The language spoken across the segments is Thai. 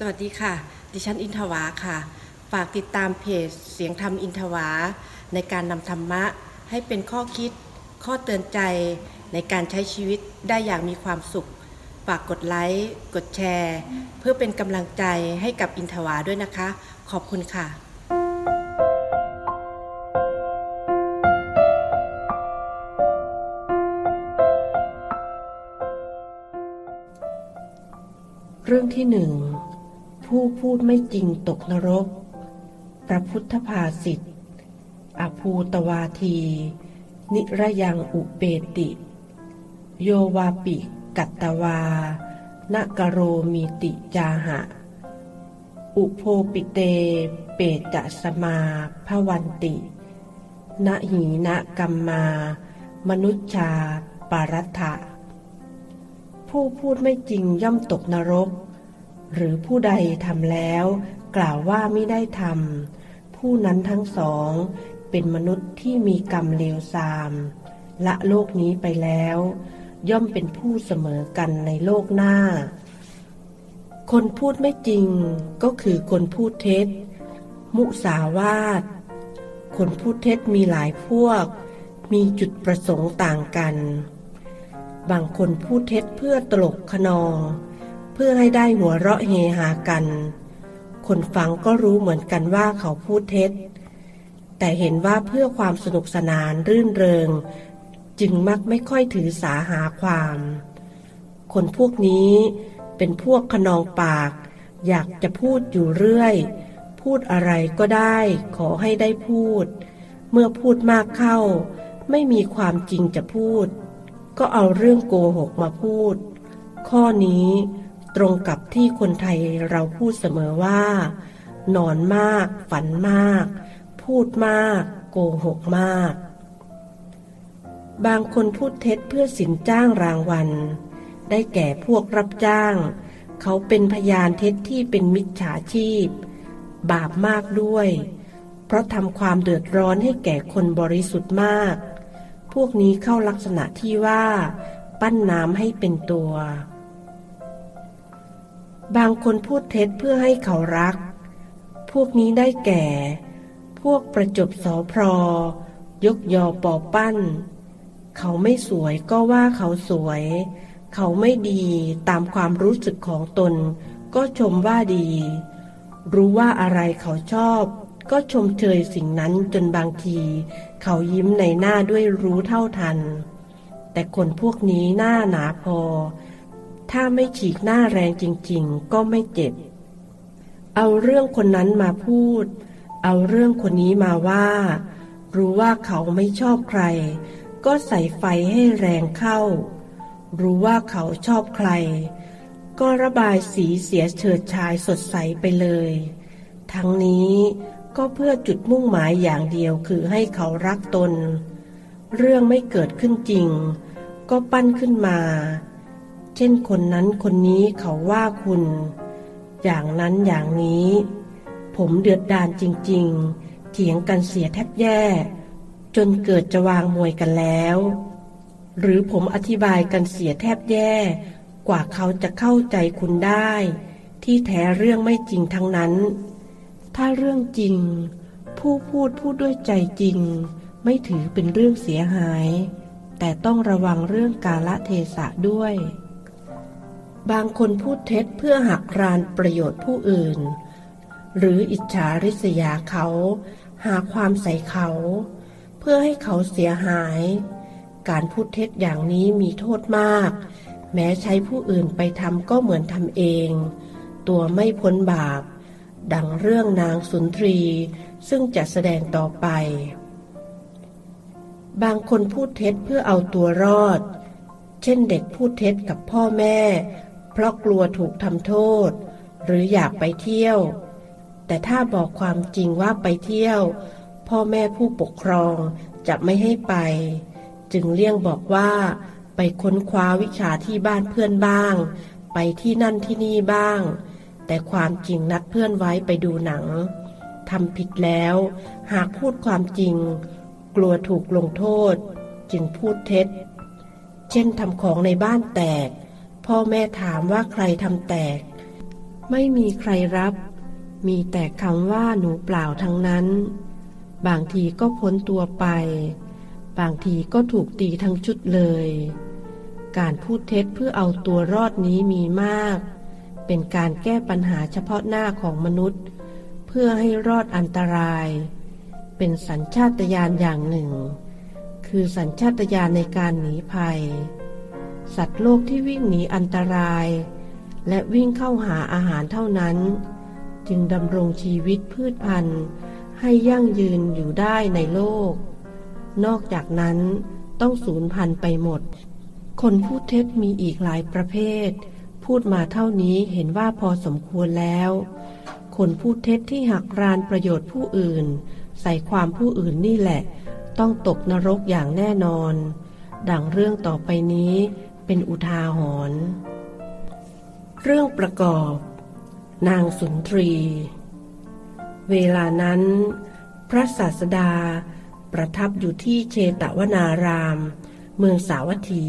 สวัสดีค่ะ ดิฉันอินทวาค่ะ ฝากติดตามเพจเสียงธรรมอินทวา ในการนำธรรมะให้เป็นข้อคิด ข้อเตือนใจในการใช้ชีวิตได้อย่างมีความสุข ฝากกดไลค์ กดแชร์ เพื่อเป็นกำลังใจให้กับอินทวาด้วยนะคะ ขอบคุณค่ะเรื่องที่หนึ่ง ผู้พูดไม่จริงตกนรก พระพุทธภาษิตอภูตวาที นิระยังอุเปติ โยวาปิกัตตวา นกโรมีติจาหะ อุโพปิเต เปจะสมาภวันตินะหีนะกัมมา มนุษชาปารัตถะผู้พูดไม่จริงย่อมตกนรก หรือผู้ใดทำแล้ว กล่าวว่าไม่ได้ทำผู้นั้นทั้งสอง เป็นมนุษย์ที่มีกรรมเลวทราม ละโลกนี้ไปแล้ว ย่อมเป็นผู้เสมอกันในโลกหน้า คนพูดไม่จริงก็คือคนพูดเท็จ มุสาวาท คนพูดเท็จมีหลายพวก มีจุดประสงค์ต่างกัน บางคนพูดเท็จเพื่อตลกขนอง พื่อให้ได้หัวเราะเฮฮากัน คนฟังก็รู้เหมือนกันว่าเขาพูดเท็จ แต่เห็นว่าเพื่อความสนุกสนานรื่นเริง จึงมักไม่ค่อยถือสาหาความ คนพวกนี้เป็นพวกขนองปาก อยากจะพูดอยู่เรื่อย พูดอะไรก็ได้ขอให้ได้พูด เมื่อพูดมากเข้า ไม่มีความจริงจะพูด ก็เอาเรื่องโกหกมาพูด ข้อนี้ ตรงกับที่คนไทยเราพูดเสมอว่า นอนมาก ฝันมาก พูดมาก โกหกมาก บางคนพูดเท็จเพื่อสินจ้างรางวัล ได้แก่พวกรับจ้าง เขาเป็นพยานเท็จที่เป็นมิจฉาชีพ บาปมากด้วย เพราะทำความเดือดร้อนให้แก่คนบริสุทธิ์มาก พวกนี้เข้าลักษณะที่ว่า ปั้นน้ำให้เป็นตัว บางคนพูดเท็จเพื่อให้เขารัก พวกนี้ได้แก่ พวกประจบสอพรยกยอปอปั้น เขาไม่สวยก็ว่าเขาสวย เขาไม่ดีตามความรู้สึกของตน ก็ชมว่าดี รู้ว่าอะไรเขาชอบ ก็ชมเชยสิ่งนั้นจนบางที เขายิ้มในหน้าด้วยรู้เท่าทัน แต่คนพวกนี้หน้าหนาพอ ถ้าไม่ฉีกหน้าแรงจริง ๆ ก็ไม่เจ็บ เอาเรื่องคนนั้นมาพูด เอาเรื่องคนนี้มาว่า รู้ว่าเขาไม่ชอบใคร ก็ใส่ไฟให้แรงเข้า รู้ว่าเขาชอบใคร ก็ระบายสีเสียเฉิดชายสดใสไปเลย ทั้งนี้ก็เพื่อจุดมุ่งหมายอย่างเดียวคือให้เขารักตน เรื่องไม่เกิดขึ้นจริง ก็ปั้นขึ้นมา เช่นคนนั้นคนนี้เขาว่าคุณ อย่างนั้นอย่างนี้ ผมเดือดดานจริง ๆ เถียงกันเสียแทบแย่ จนเกิดจะวางมวยกันแล้ว หรือผมอธิบายกันเสียแทบแย่ กว่าเขาจะเข้าใจคุณได้ ที่แท้เรื่องไม่จริงทั้งนั้น ถ้าเรื่องจริง ผู้พูดพูดด้วยใจจริง ไม่ถือเป็นเรื่องเสียหายแต่ต้องระวังเรื่องกาละเทศะด้วย บางคนพูดเท็จเพื่อหักรานประโยชน์ผู้อื่น หรืออิจฉาริษยาเขา หาความใส่เขา เพื่อให้เขาเสียหาย การพูดเท็จอย่างนี้มีโทษมาก แม้ใช้ผู้อื่นไปทำก็เหมือนทำเอง ตัวไม่พ้นบาป ดังเรื่องนางสุนทรีซึ่งจะแสดงต่อไป บางคนพูดเท็จเพื่อเอาตัวรอด เช่นเด็กพูดเท็จกับพ่อแม่ เพราะกลัวถูกทำโทษ หรืออยากไปเที่ยว แต่ถ้าบอกความจริงว่าไปเที่ยว พ่อแม่ผู้ปกครองจะไม่ให้ไป จึงเลี่ยงบอกว่าไปค้นคว้าวิชาที่บ้านเพื่อนบ้าง ไปที่นั่นที่นี่บ้าง แต่ความจริงนัดเพื่อนไว้ไปดูหนังทำผิดแล้ว หากพูดความจริง กลัวถูกลงโทษ จึงพูดเท็จ เช่นทำของในบ้านแตก พ่อแม่ถามว่าใครทำแตก ไม่มีใครรับ มีแต่คำว่าหนูเปล่าทั้งนั้น บางทีก็พ้นตัวไป บางทีก็ถูกตีทั้งชุดเลย การพูดเท็จเพื่อเอาตัวรอดนี้มีมาก เป็นการแก้ปัญหาเฉพาะหน้าของมนุษย์ เพื่อให้รอดอันตราย เป็นสัญชาตญาณอย่างหนึ่ง คือสัญชาตญาณในการหนีภัย สัตว์โลกที่วิ่งหนีอันตราย และวิ่งเข้าหาอาหารเท่านั้น จึงดำรงชีวิตพืชพันธุ์ ให้ยั่งยืนอยู่ได้ในโลก นอกจากนั้นต้องสูญพันธุ์ไปหมด คนพูดเท็จมีอีกหลายประเภท พูดมาเท่านี้เห็นว่าพอสมควรแล้ว คนพูดเท็จที่หักรานประโยชน์ผู้อื่น ใส่ความผู้อื่นนี่แหละ ต้องตกนรกอย่างแน่นอน ดังเรื่องต่อไปนี้ เป็นอุทาหรณ์เรื่องประกอบ นางสุนทรี เวลานั้น พระศาสดาประทับอยู่ที่เชตวนาราม เมืองสาวัตถี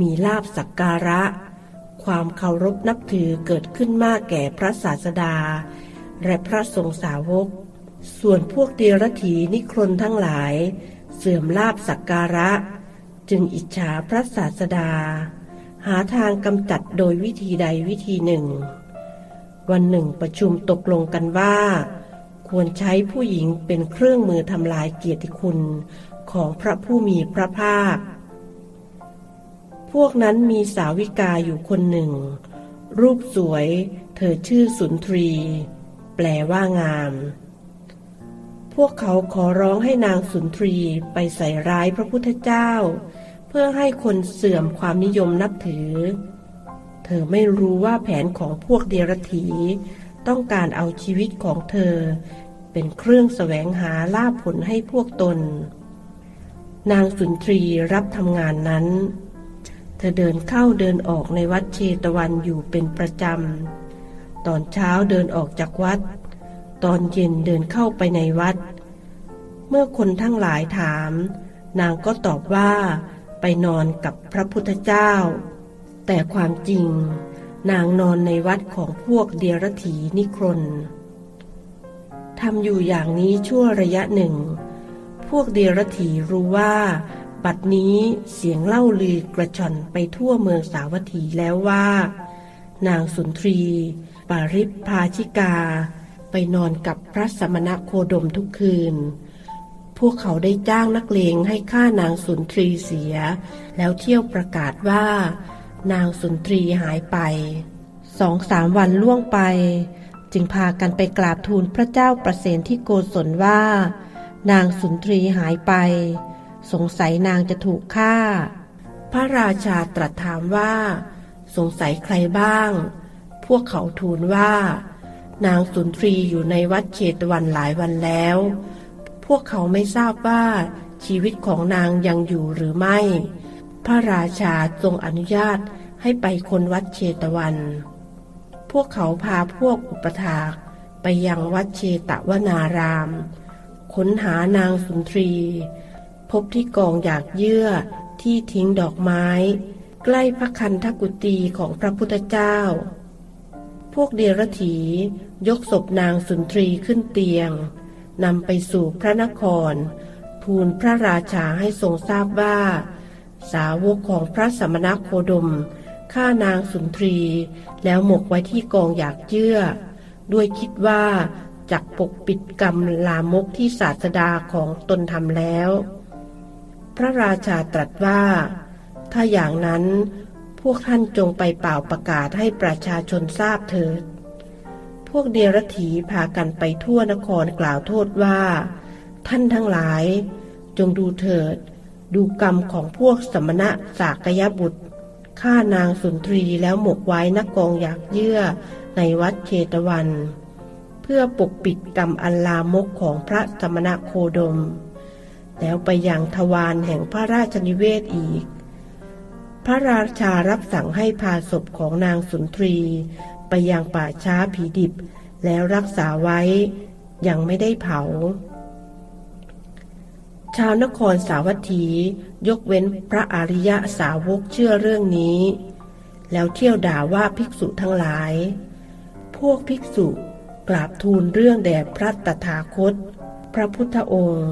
มีลาบสักการะ ความเคารพนับถือเกิดขึ้นมากแก่พระศาสดา และพระสงฆ์สาวก ส่วนพวกเดรถีนิครนทั้งหลาย เสื่อมลาบสักการะ จึงอิจฉาพระศาสดา หาทางกำจัดโดยวิธีใดวิธีหนึ่ง วันหนึ่งประชุมตกลงกันว่า ควรใช้ผู้หญิงเป็นเครื่องมือทำลายเกียรติคุณของพระผู้มีพระภาค พวกนั้นมีสาวิกาอยู่คนหนึ่ง รูปสวย เธอชื่อสุนทรี แปลว่างาม พวกเขาขอร้องให้นางสุนทรีไปใส่ร้ายพระพุทธเจ้า เพื่อให้คนเสื่อมความนิยมนับถือ เธอไม่รู้ว่าแผนของพวกเดรถีต้องการเอาชีวิตของเธอ เป็นเครื่องแสวงหาลาภผลให้พวกตน นางสุนทรีรับทำงานนั้น เธอเดินเข้าเดินออกในวัดเชตวันอยู่เป็นประจำ ตอนเช้าเดินออกจากวัด ตอนเย็นเดินเข้าไปในวัด เมื่อคนทั้งหลายถาม นางก็ตอบว่า ไปนอนกับพระพุทธเจ้า แต่ความจริงนางนอนในวัดของพวกเดียรถีนิครนทำอยู่อย่างนี้ชั่วระยะหนึ่ง พวกเดียรถีรู้ว่าบัดนี้เสียงเล่าลือกระชอนไปทั่วเมืองสาวัตถีแล้วว่า นางสุนทรี ปาริพพาชิกา ไปนอนกับพระสมณะโคดมทุกคืน พวกเขาได้จ้างนักเลงให้ฆ่านางสุนทรีเสีย แล้วเที่ยวประกาศว่า นางสุนทรีหายไป สองสามวันล่วงไป จึงพากันไปกราบทูลพระเจ้าประเสนที่โกศลว่า นางสุนทรีหายไป สงสัยนางจะถูกฆ่า พระราชาตรัสถามว่า สงสัยใครบ้าง พวกเขาทูลว่า นางสุนทรีอยู่ในวัดเชตวันหลายวันแล้ว วกเขาไม่ทราบว่าชีวิตของนางยังอยู่หรือไม่ พระราชาทรงอนุญาตให้ไปคนวัดเชตวัน พวกเขาพาพวกอุปถากไปยังวัดเชตวนาราม ค้นหานางสุนทรี พบที่กองอยากเยื่อที่ทิ้งดอกไม้ ใกล้พระคันธกุตีของพระพุทธเจ้า พวกเดรถียกศพนางสุนทรีขึ้นเตียง นำไปสู่พระนคร ทูลพระราชาให้ทรงทราบว่า สาวกของพระสมณโคดมฆ่านางสุนทรี แล้วหมกไว้ที่กองอยากเยื่อ ด้วยคิดว่าจักปกปิดกรรมลามกที่ศาสดาของตนทำแล้ว พระราชาตรัสว่า ถ้าอย่างนั้นพวกท่านจงไปเป่าประกาศให้ประชาชนทราบเถิด พวกเดรถีพากันไปทั่วนครกล่าวโทษว่า ท่านทั้งหลาย จงดูเถิด ดูกรรมของพวกสมณะสากยบุตรฆ่านางสุนทรีแล้วหมกไว้นักกองอยากเยื่อในวัดเชตวัน เพื่อปกปิดกรรมอันลามกของพระสมณะโคดม แล้วไปยังทวารแห่งพระราชนิเวศอีก พระราชารับสั่งให้พาศพของนางสุนทรี ไปยังป่าช้าผีดิบ แล้วรักษาไว้ ยังไม่ได้เผา ชาวนครสาวัตถี ยกเว้นพระอริยสาวกเชื่อเรื่องนี้ แล้วเที่ยวด่าว่าภิกษุทั้งหลาย พวกภิกษุกราบทูลเรื่องแด่พระตถาคต พระพุทธองค์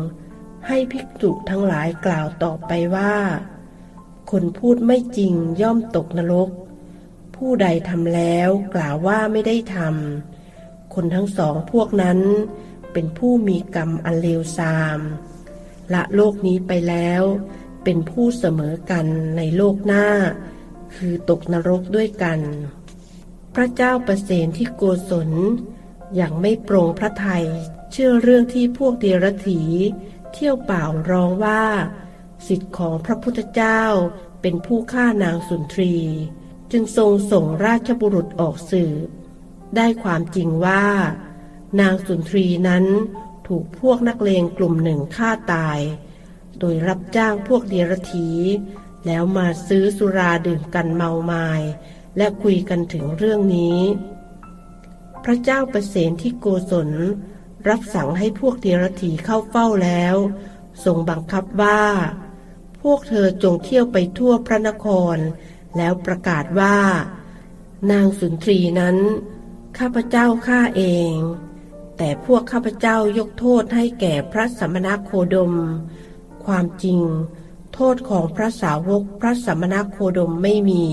ให้ภิกษุทั้งหลายกล่าวต่อไปว่า คนพูดไม่จริงย่อมตกนรก ผู้ใดทำแล้วกล่าวว่าไม่ได้ทำคนทั้งสองพวกนั้นเป็นผู้มีกรรมอันเลวทราม ละโลกนี้ไปแล้ว เป็นผู้เสมอกันในโลกหน้า คือตกนรกด้วยกัน พระเจ้าประเสนที่โกศลอย่างไม่โปรงพระทัยเชื่อเรื่องที่พวกเดรถีเที่ยวเปล่าร้องว่า สิทธิ์ของพระพุทธเจ้าเป็นผู้ฆ่านางสุนทรี จึงทรงส่งราชบุรุษออกสืบ ได้ความจริงว่า นางสุนทรีนั้นถูกพวกนักเลงกลุ่มหนึ่งฆ่าตาย โดยรับจ้างพวกเดียรถีแล้วมาซื้อสุราดื่มกันเมามาย และคุยกันถึงเรื่องนี้ พระเจ้าประเสนที่โกศลรับสั่งให้พวกเดียรถีเข้าเฝ้าแล้วทรงบังคับว่า พวกเธอจงเที่ยวไปทั่วพระนคร แล้วประกาศว่า นางสุนทรีนั้น ข้าพเจ้าฆ่าเอง แต่พวกข้าพเจ้ายกโทษให้แก่พระสมณโคดม ความจริง โทษของพระสาวกพระสมณโคดมไม่มี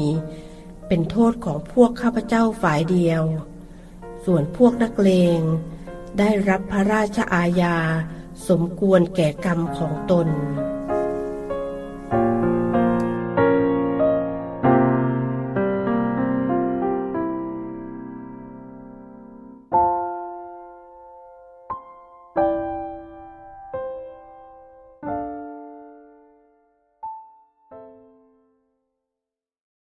เป็นโทษของพวกข้าพเจ้าฝ่ายเดียว ส่วนพวกนักเลง ได้รับพระราชอาญาสมควรแก่กรรมของตน